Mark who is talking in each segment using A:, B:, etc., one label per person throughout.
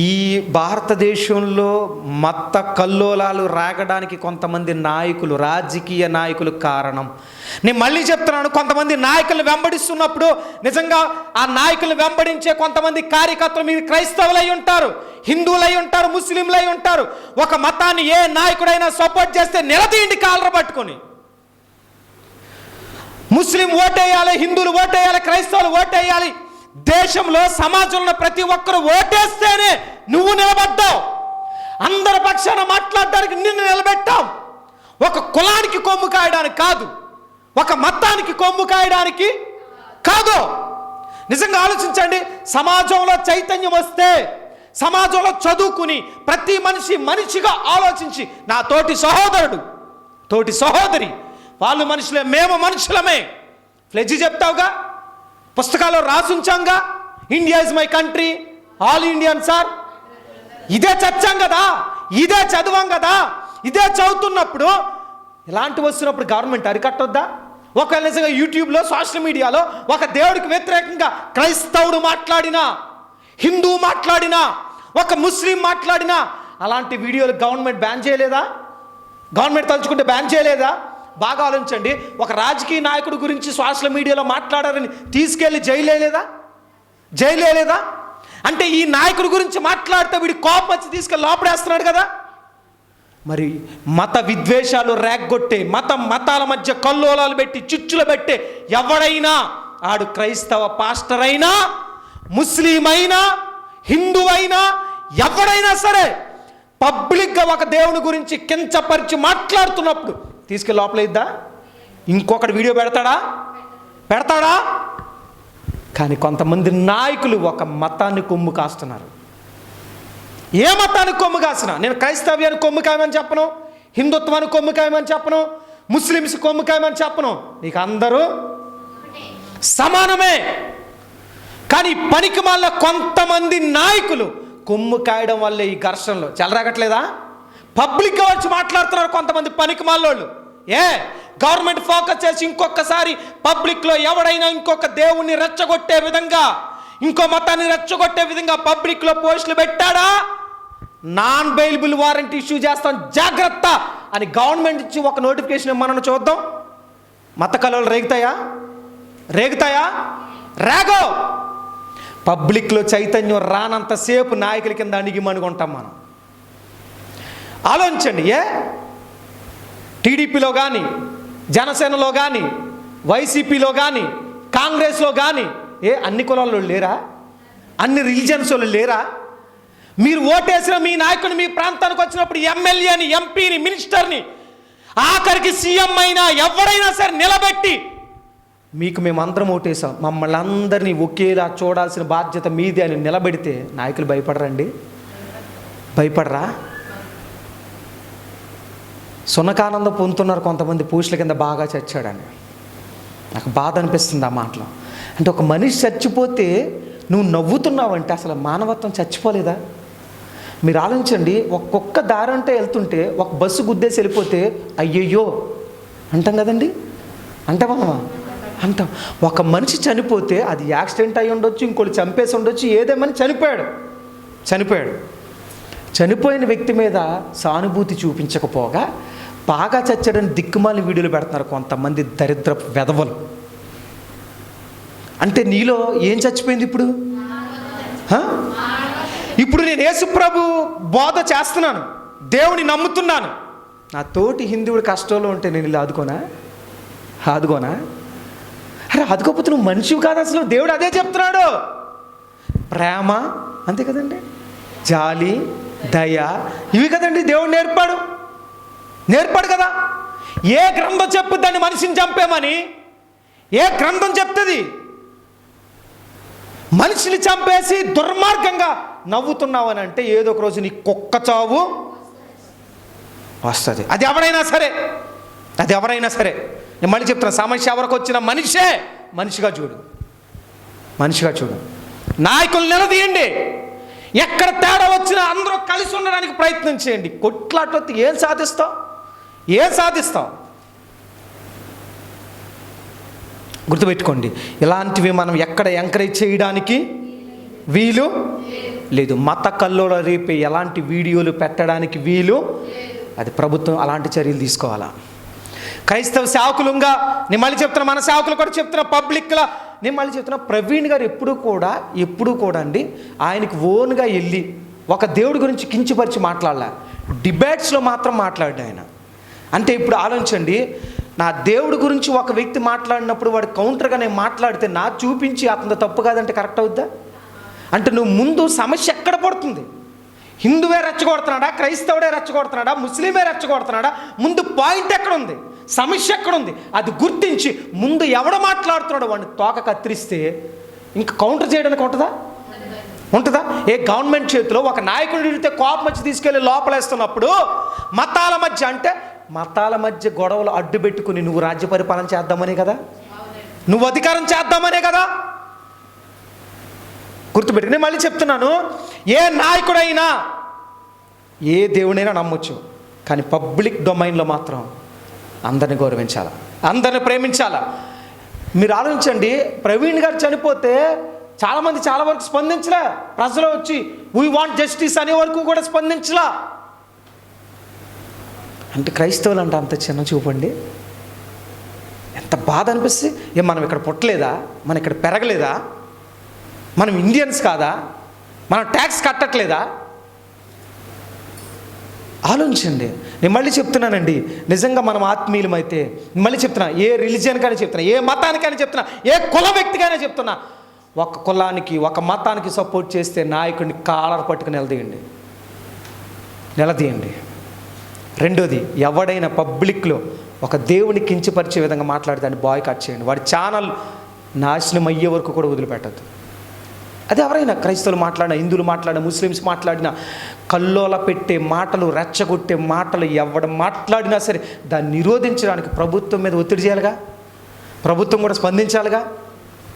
A: ఈ భారతదేశంలో మత కల్లోలాలు రాగడానికి కొంతమంది నాయకులు రాజకీయ నాయకులు కారణం. నేను మళ్ళీ చెప్తున్నాను కొంతమంది నాయకులు వెంబడిస్తున్నప్పుడు నిజంగా ఆ నాయకులు వెంబడించే కొంతమంది కార్యకర్తలు మీరు క్రైస్తవులై ఉంటారు హిందువులై ఉంటారు ముస్లింలై ఉంటారు. ఒక మతాన్ని ఏ నాయకుడైనా సపోర్ట్ చేస్తే నిలదీయండి కాలర పట్టుకొని. ముస్లిం ఓటేయాలి హిందువులు ఓటేయాలి క్రైస్తవులు ఓటేయాలి. దేశంలో సమాజంలో ప్రతి ఒక్కరు ఓటేస్తేనే నువ్వు నిలబడ్డావు. అందరి పక్షాన మాట్లాడడానికి నిన్ను నిలబెట్టాం. ఒక కులానికి కొమ్ము కాయడానికి కాదు ఒక మతానికి కొమ్ము కాయడానికి కాదు. నిజంగా ఆలోచించండి సమాజంలో చైతన్యం వస్తే సమాజంలో చదువుకుని ప్రతి మనిషి మనిషిగా ఆలోచించి నా తోటి సహోదరుడు తోటి సహోదరి వాళ్ళు మనుషులే మేము మనుషులమే. ఫ్లెజ్ చెప్తావుగా? పుస్తకాల్లో రాసుంచాంగా India is my country all Indian sir ఇదే చచ్చాం కదా ఇదే చదివాం కదా ఇదే చదువుతున్నప్పుడు ఇలాంటి వస్తున్నప్పుడు గవర్నమెంట్ అరికట్టొద్దా? ఒకవేళ నిజంగా యూట్యూబ్లో సోషల్ మీడియాలో ఒక దేవుడికి వ్యతిరేకంగా క్రైస్తవుడు మాట్లాడినా హిందూ మాట్లాడినా ఒక ముస్లిం మాట్లాడినా అలాంటి వీడియోలు గవర్నమెంట్ బ్యాన్ చేయలేదా? గవర్నమెంట్ తలుచుకుంటే బ్యాన్ చేయలేదా? బాగా ఆలోచించండి. ఒక రాజకీయ నాయకుడి గురించి సోషల్ మీడియాలో మాట్లాడారని తీసుకెళ్ళి జైలేదా జైలేదా అంటే ఈ నాయకుడి గురించి మాట్లాడితే వీడి కోపం వచ్చి తీసుకెళ్ళి లోపడేస్తున్నాడు కదా? మరి మత విద్వేషాలు రేగ్గొట్టే మతం మతాల మధ్య కల్లోలాలు పెట్టి చిచ్చులు పెట్టే ఎవడైనా ఆడు క్రైస్తవ పాస్టర్ అయినా ముస్లిం అయినా హిందూ అయినా ఎవడైనా సరే పబ్లిక్గా ఒక దేవుని గురించి కించపరిచి మాట్లాడుతున్నప్పుడు తీసుకెళ్ళి లోపల ఇద్దా? ఇంకొకటి వీడియో పెడతాడా? పెడతాడా? కానీ కొంతమంది నాయకులు ఒక మతాన్ని కొమ్ము కాస్తున్నారు. ఏ మతానికి కొమ్ము కాసిన నేను క్రైస్తవ్యానికి కొమ్ము కాయమని చెప్పను హిందుత్వానికి కొమ్ము కాయమని చెప్పను ముస్లిమ్స్ కొమ్ము కాయమని చెప్పను. నీకు అందరూ సమానమే. కానీ పనికి మళ్ళా కొంతమంది నాయకులు కొమ్ము కాయడం వల్లే ఈ ఘర్షణలు. చెలరాగట్లేదా పబ్లిక్గా వచ్చి మాట్లాడుతున్నారు కొంతమంది పనికి మాలోళ్ళు. ఏ? గవర్నమెంట్ ఫోకస్ చేసి ఇంకొకసారి పబ్లిక్లో ఎవడైనా ఇంకొక దేవుణ్ణి రెచ్చగొట్టే విధంగా ఇంకో మతాన్ని రెచ్చగొట్టే విధంగా పబ్లిక్లో పోస్టులు పెట్టాడా? నాన్ బెయిలబుల్ వారంటీ ఇష్యూ చేస్తాం జాగ్రత్త! అని గవర్నమెంట్ ఇచ్చి ఒక నోటిఫికేషన్ ఇమ్మనని చూద్దాం. మత కళలు రేగుతాయా? రేగుతాయా? రేగో పబ్లిక్లో చైతన్యం రానంతసేపు నాయకుల కింద అణిగి మణుగుంటాం మనం. ఆలోచించండి ఏ? టీడీపీలో కానీ జనసేనలో కానీ వైసీపీలో కానీ కాంగ్రెస్లో కానీ ఏ అన్ని కులాల్లో లేరా? అన్ని రిలీజన్స్ వాళ్ళు లేరా? మీరు ఓటేసిన మీ నాయకుడు మీ ప్రాంతానికి వచ్చినప్పుడు ఎమ్మెల్యేని ఎంపీని మినిస్టర్ని ఆఖరికి సీఎం అయినా ఎవరైనా సరే నిలబెట్టి మీకు మేమందరం ఓటేసాం. మమ్మల్ని అందరినీ ఒకేలా చూడాల్సిన బాధ్యత మీదే అని నిలబెడితే నాయకులు భయపడరండి? భయపడరా? సునకానందం పొందుతున్నారు కొంతమంది పూజల కింద బాగా చచ్చాడని. నాకు బాధ అనిపిస్తుంది ఆ మాటలో. అంటే ఒక మనిషి చచ్చిపోతే నువ్వు నవ్వుతున్నావంటే అసలు మానవత్వం చచ్చిపోలేదా? మీరు ఆలోచించండి ఒక్కొక్క దారి అంటే వెళ్తుంటే ఒక బస్సు గుద్దేసి వెళ్ళిపోతే అయ్యయ్యో! అంటాం కదండి? అంటామా అంటాం. ఒక మనిషి చనిపోతే అది యాక్సిడెంట్ అయి ఉండొచ్చు ఇంకోటి చంపేసి ఉండొచ్చు ఏదేమని చనిపోయాడు. చనిపోయాడు. చనిపోయిన వ్యక్తి మీద సానుభూతి చూపించకపోగా బాగా చచ్చాడని దిక్కుమాలి వీడియోలు పెడుతున్నారు కొంతమంది దరిద్ర వెధవలు. అంటే నీలో ఏం చచ్చిపోయింది ఇప్పుడు? ఇప్పుడు నేను యేసుప్రభు బోధ చేస్తున్నాను. దేవుని నమ్ముతున్నాను. నా తోటి హిందువుడు కష్టంలో ఉంటే నేను ఇలా ఆదుకోనా? ఆదుకోనా? అరే ఆదుకోకపోతే నువ్వు మనిషివి కాదు అసలు. దేవుడు అదే చెప్తున్నాడు. ప్రేమ అంతే కదండి? జాలి దయ ఇవి కదండి దేవుడు నేర్పాడు. నేర్పాడు కదా. ఏ గ్రంథం చెప్పుద్దండి మనిషిని చంపేమని? ఏ గ్రంథం చెప్తుంది? మనిషిని చంపేసి దుర్మార్గంగా నవ్వుతున్నావని అంటే ఏదో ఒక రోజు నీ కుక్క చావు వస్తుంది. అది ఎవరైనా సరే అది ఎవరైనా సరే. నేను మళ్ళీ చెప్తున్నా సమస్య ఎవరికి వచ్చిన మనిషే మనిషిగా చూడు. మనిషిగా చూడు. నాయకులు నిలదీయండి. ఎక్కడ తేడా వచ్చినా అందరూ కలిసి ఉండడానికి ప్రయత్నం చేయండి. కొట్లాటొత్తి ఏం సాధిస్తావు? ఏం సాధిస్తావు గుర్తుపెట్టుకోండి ఇలాంటివి మనం ఎక్కడ ఎంకరేజ్ చేయడానికి వీలు లేదు. మత కల్లోల రేపే ఎలాంటి వీడియోలు పెట్టడానికి వీలు అది ప్రభుత్వం అలాంటి చర్యలు తీసుకోవాలా? క్రైస్తవ సేవకులుగా నేను మళ్ళీ చెప్తున్నా మన సేవకులు కూడా చెప్తున్నా పబ్లిక్లా నేను మళ్ళీ చెప్తున్నా ప్రవీణ్ గారు ఎప్పుడు కూడా ఎప్పుడు కూడా అండి ఆయనకి ఓన్గా వెళ్ళి ఒక దేవుడి గురించి కించిపరిచి మాట్లాడాల. డిబేట్స్లో మాత్రం మాట్లాడాడు ఆయన. అంటే ఇప్పుడు ఆలోచించండి నా దేవుడి గురించి ఒక వ్యక్తి మాట్లాడినప్పుడు వాడు కౌంటర్గా నేను మాట్లాడితే నా చూపించి అతను తప్పు కాదంటే కరెక్ట్ అవుద్దా? అంటే నువ్వు ముందు సమస్య ఎక్కడ పడుతుంది? హిందువే రెచ్చగొడుతున్నాడా? క్రైస్తవుడే రెచ్చగొడుతున్నాడా? ముస్లిమే రెచ్చగొడుతున్నాడా? ముందు పాయింట్ ఎక్కడ ఉంది సమస్య ఎక్కడ ఉంది అది గుర్తించి ముందు ఎవడ మాట్లాడుతున్నాడు వాడిని తోక కత్తిరిస్తే ఇంకా కౌంటర్ చేయడానికి ఉంటుందా? ఉంటుందా? ఏ గవర్నమెంట్ చేతిలో ఒక నాయకుడు తిడితే కోపం వచ్చి తీసుకెళ్ళి లోపలేస్తున్నప్పుడు మతాల మధ్య అంటే మతాల మధ్య గొడవలు అడ్డు పెట్టుకుని నువ్వు రాజ్య పరిపాలన చేద్దామనే కదా? నువ్వు అధికారం చేద్దామనే కదా? గుర్తుపెట్టుకుని మళ్ళీ చెప్తున్నాను ఏ నాయకుడైనా ఏ దేవుడైనా నమ్మొచ్చు కానీ పబ్లిక్ డొమైన్లో మాత్రం అందరిని గౌరవించాల? అందరిని ప్రేమించాల? మీరు ఆలోచించండి ప్రవీణ్ గారు చనిపోతే చాలామంది చాలా వరకు స్పందించలే. ప్రజలు వచ్చి వీ వాంట్ జస్టిస్ అనే వరకు కూడా స్పందించలా. అంటే క్రైస్తవులు అంటే అంత చిన్న చూపండి ఎంత బాధ అనిపిస్తే ఏ మనం ఇక్కడ పుట్టలేదా? మనం ఇక్కడ పెరగలేదా? మనం ఇండియన్స్ కాదా? మనం ట్యాక్స్ కట్టట్లేదా? ఆలోచించండి. నేను మళ్ళీ చెప్తున్నానండి. నిజంగా మనం ఆత్మీయులమైతే మళ్ళీ చెప్తున్నా ఏ రిలీజియన్కైనా చెప్తున్నా ఏ మతానికైనా చెప్తున్నా ఏ కుల వ్యక్తికైనా చెప్తున్నా ఒక కులానికి ఒక మతానికి సపోర్ట్ చేస్తే నాయకుడిని కాలర్ పట్టుకుని నిలదీయండి. నిలదీయండి. రెండోది ఎవడైనా పబ్లిక్లో ఒక దేవుని కించపరిచే విధంగా మాట్లాడి దాన్ని బాయ్ కట్ చేయండి. వాడి ఛానల్ నాశనం అయ్యే వరకు కూడా వదిలిపెట్టద్దు. అది ఎవరైనా క్రైస్తవులు మాట్లాడినా హిందువులు మాట్లాడినా ముస్లిమ్స్ మాట్లాడినా కల్లోల పెట్టే మాటలు రెచ్చగొట్టే మాటలు ఎవడ మాట్లాడినా సరే దాన్ని నిరోధించడానికి ప్రభుత్వం మీద ఒత్తిడి చేయాలిగా? ప్రభుత్వం కూడా స్పందించాలిగా?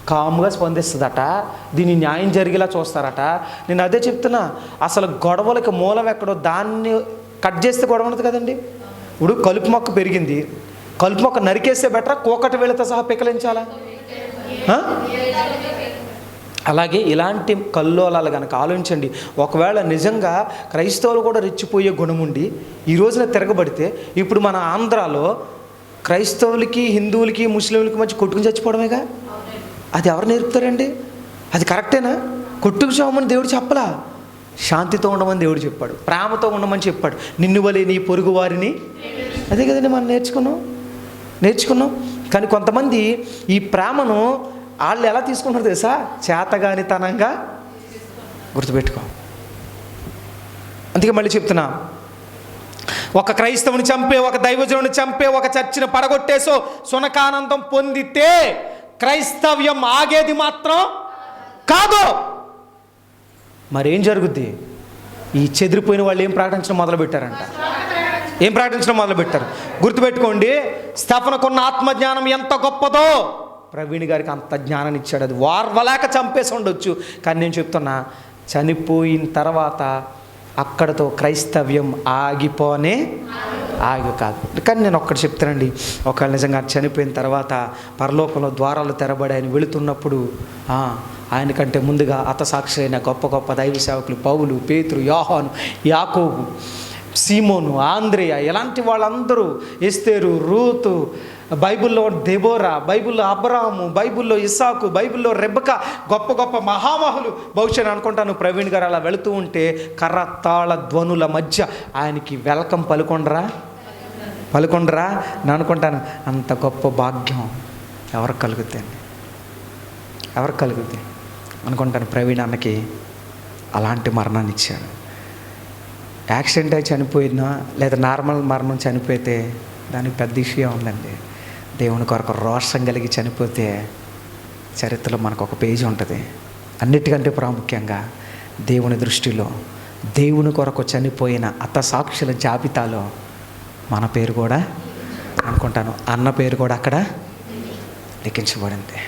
A: కామ్గా స్పందిస్తుందట. దీన్ని న్యాయం జరిగేలా చూస్తారట. నేను అదే చెప్తున్నా అసలు గొడవలకు మూలం ఎక్కడో దాన్ని కట్ చేస్తే గొడవ ఉండదు కదండి. ఇప్పుడు కలుపు మొక్క పెరిగింది. కలుపు మొక్క నరికేస్తే బెటర్? కోకటి వేళతో సహా పికలించాలా? అలాగే ఇలాంటి కల్లోలాలు కనుక ఆలోచించండి. ఒకవేళ నిజంగా క్రైస్తవులు కూడా రెచ్చిపోయే గుణం ఉండి ఈ రోజున తిరగబడితే ఇప్పుడు మన ఆంధ్రాలో క్రైస్తవులకి హిందువులకి ముస్లింలకి మధ్య కొట్టుకుని చచ్చిపోవడమేగా? అది ఎవరు నేర్పుతారండి? అది కరెక్టేనా? కొట్టుకు చావమని దేవుడు చెప్పలా? శాంతితో ఉండమని దేవుడు చెప్పాడు. ప్రేమతో ఉండమని చెప్పాడు. నిన్ను వలే నీ పొరుగు వారిని అదే కదండి మనం నేర్చుకున్నాం? నేర్చుకున్నాం? కానీ కొంతమంది ఈ ప్రేమను వాళ్ళు ఎలా తీసుకుంటారు తెలుసా? చేతగానితనంగా గుర్తుపెట్టుకో. అందుకే మళ్ళీ చెప్తున్నా. ఒక క్రైస్తవుని చంపే ఒక దైవజనుని చంపే ఒక చర్చిని పడగొట్టేసో సునకానందం పొందితే క్రైస్తవ్యం ఆగేది మాత్రం కాదు. మరేం జరుగుద్ది? ఈ చెదిరిపోయిన వాళ్ళు ఏం ప్రకటించడం మొదలుపెట్టారంట? ఏం ప్రకటించడం మొదలుపెట్టారు? గుర్తుపెట్టుకోండి స్థాపనకున్న ఆత్మజ్ఞానం ఎంత గొప్పదో! ప్రవీణ్ గారికి అంత జ్ఞానాన్ని ఇచ్చాడు. అది వార్వలేక చంపేసి ఉండొచ్చు. కానీ నేను చెప్తున్నా చనిపోయిన తర్వాత అక్కడతో క్రైస్తవ్యం ఆగిపోనే ఆగి కాదు. కానీ నేను ఒక్కటి చెప్తానండి. ఒకవేళ నిజంగా చనిపోయిన తర్వాత పరలోకంలో ద్వారాలు తెరబడి ఆయన వెళుతున్నప్పుడు ఆయన ఆయనకంటే ముందుగా అతసాక్షి అయిన గొప్ప గొప్ప దైవ సేవకులు పౌలు పేతురు యోహాను యాకోబు సీమోను ఆంధ్రేయ ఇలాంటి వాళ్ళందరూ ఇస్తేరు రూతు బైబిల్లో దెబోరా బైబిల్లో అబ్రాహము బైబిల్లో ఇసాకు బైబిల్లో రెబ్బక గొప్ప గొప్ప మహామహులు. బహుశా అనుకుంటాను ప్రవీణ్ గారు అలా వెళుతూ ఉంటే కర్ర తాళ ధ్వనుల మధ్య ఆయనకి వెలకం పలుకొండరా? పలుకొండరా? నేను అనుకుంటాను అంత గొప్ప భాగ్యం ఎవరు కలుగుతుంది? ఎవరికి కలుగుద్ది అనుకుంటాను ప్రవీణ్ అన్నకి అలాంటి మరణాన్ని ఇచ్చాడు యాక్సిడెంట్ అయి చనిపోయినా లేదా నార్మల్ మరణం చనిపోతే దానికి పెద్ద విషయం ఉందండి? దేవుని కొరకు రోషం కలిగి చనిపోతే చరిత్రలో మనకు ఒక పేజీ ఉంటుంది. అన్నిటికంటే ప్రాముఖ్యంగా దేవుని దృష్టిలో దేవుని కొరకు చనిపోయిన అత్త సాక్షుల జాబితాలో మన పేరు కూడా అనుకుంటాను. అన్న పేరు కూడా అక్కడ లిఖించబడింది.